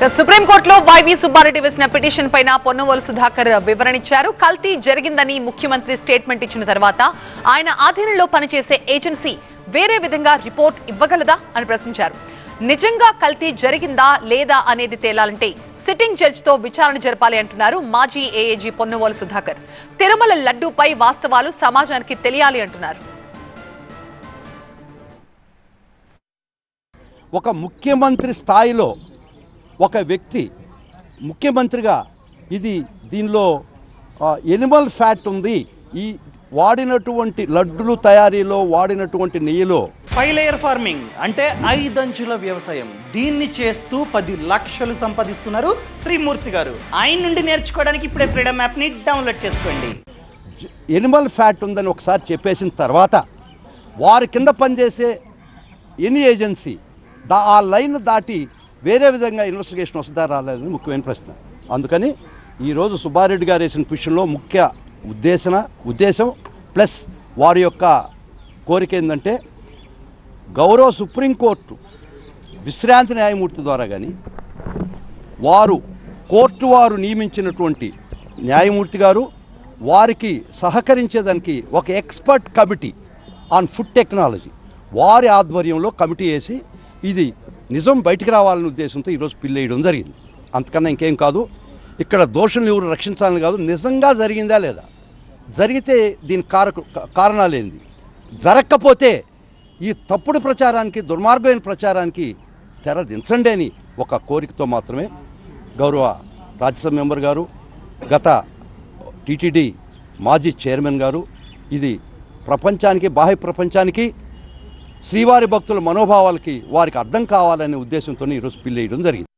సుప్రీంకోర్టులో వైవి సుబ్బారెడ్డి వేసిన పిటిషన్ పైన పొన్నవోలు సుధాకర్ వివరణ ఇచ్చారు. కల్తీ జరిగిందని ముఖ్యమంత్రి స్టేట్మెంట్ ఇచ్చిన తర్వాత ఆయన ఆధీనంలో పనిచేసే ఏజెన్సీ వేరే విధంగా రిపోర్ట్ ఇవ్వగలదా అని ప్రశ్నించారు. నిజంగా కల్తీ జరిగిందా లేదా అనేది తేలాలంటే సిట్టింగ్ జడ్జితో విచారణ జరపాలి అంటున్నారు మాజీ ఏఏజీ పొన్నవోలు సుధాకర్. తిరుమల లడ్డూపై వాస్తవాలు సమాజానికి తెలియాలి అంటున్నారు. ఒక ముఖ్యమంత్రి స్థాయిలో ఒక వ్యక్తి ముఖ్యమంత్రిగా ఇది దీనిలో ఎనిమల్ ఫ్యాట్ ఉంది. ఈ వాడినటువంటి లడ్డులు తయారీలో వాడినటువంటి నెయ్యిలో. ఫైవ్ లేయర్ ఫార్మింగ్ అంటే ఐదంచుల వ్యవసాయం. దీన్ని చేస్తూ పది లక్షలు సంపాదిస్తున్నారు శ్రీమూర్తి గారు. ఆయన నుండి నేర్చుకోవడానికి ఇప్పుడే ఫ్రీడమ్ యాప్ని డౌన్లోడ్ చేసుకోండి. ఎనిమల్ ఫ్యాట్ ఉందని ఒకసారి చెప్పేసిన తర్వాత వారి కింద పనిచేసే ఎనీ ఏజెన్సీ దా ఆ లైన్ దాటి వేరే విధంగా ఇన్వెస్టిగేషన్ వస్తుందా రాలేదని ముఖ్యమైన ప్రశ్న. అందుకని ఈరోజు సుబ్బారెడ్డి గారు వేసిన పిషన్లో ముఖ్య ఉద్దేశన ఉద్దేశం ప్లస్ వారి యొక్క కోరిక ఏంటంటే గౌరవ సుప్రీంకోర్టు విశ్రాంతి న్యాయమూర్తి ద్వారా కానీ వారు కోర్టు వారు నియమించినటువంటి న్యాయమూర్తి గారు వారికి సహకరించేదానికి ఒక expert committee on food technology వారి ఆధ్వర్యంలో కమిటీ వేసి ఇది నిజం బయటికి రావాలనే ఉద్దేశంతో ఈరోజు పిల్లేయడం జరిగింది. అంతకన్నా ఇంకేం కాదు ఇక్కడ దోషులను ఎవరు రక్షించాలని కాదు నిజంగా జరిగిందా లేదా? జరిగితే దీని కారకు కారణాలేంది? జరగకపోతే ఈ తప్పుడు ప్రచారానికి దుర్మార్గమైన ప్రచారానికి తెర దించండి అని ఒక కోరికతో మాత్రమే గౌరవ రాజ్యసభ మెంబర్ గారు గత టీటీడీ మాజీ చైర్మన్ గారు ఇది ప్రపంచానికి బాహ్య ప్రపంచానికి శ్రీవారి భక్తుల మనోభావాలకి వారికి అర్థం కావాలనే ఉద్దేశంతో ఈరోజు పిల్లేయడం జరిగింది.